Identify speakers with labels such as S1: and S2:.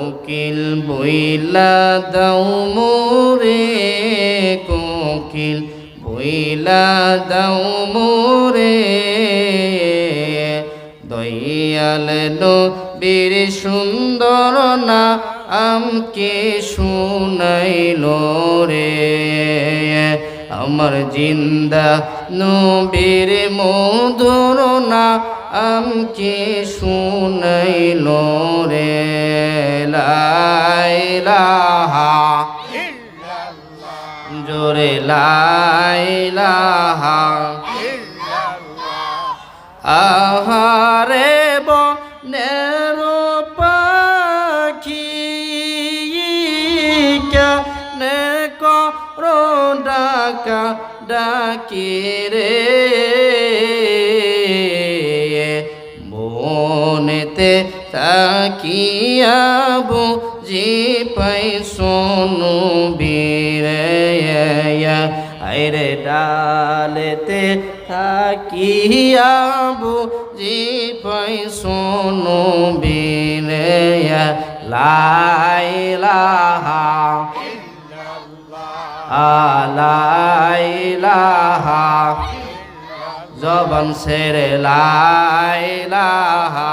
S1: কোকিল বইলা দাও মোরে, কোকিল বইলা দাও মোরে। দয়াল বীর সুন্দর না আমকে শুনাইল রে? আমার জিন্দা নবীর মধুর না আমকে শুনাইল রে? লাইলাহা জোরে লাইলাহা আহারে বনের পাখি কেনে করো ডাকা ডাকি রে? বনেতে তাকিয়াবো জি পাই সোনু বীরে আইরে ডালেতে থাকিয়াবো জি পাই সোনু বীরে লাইলাহা আলাইলাহা জবান সেরে লাইলাহা।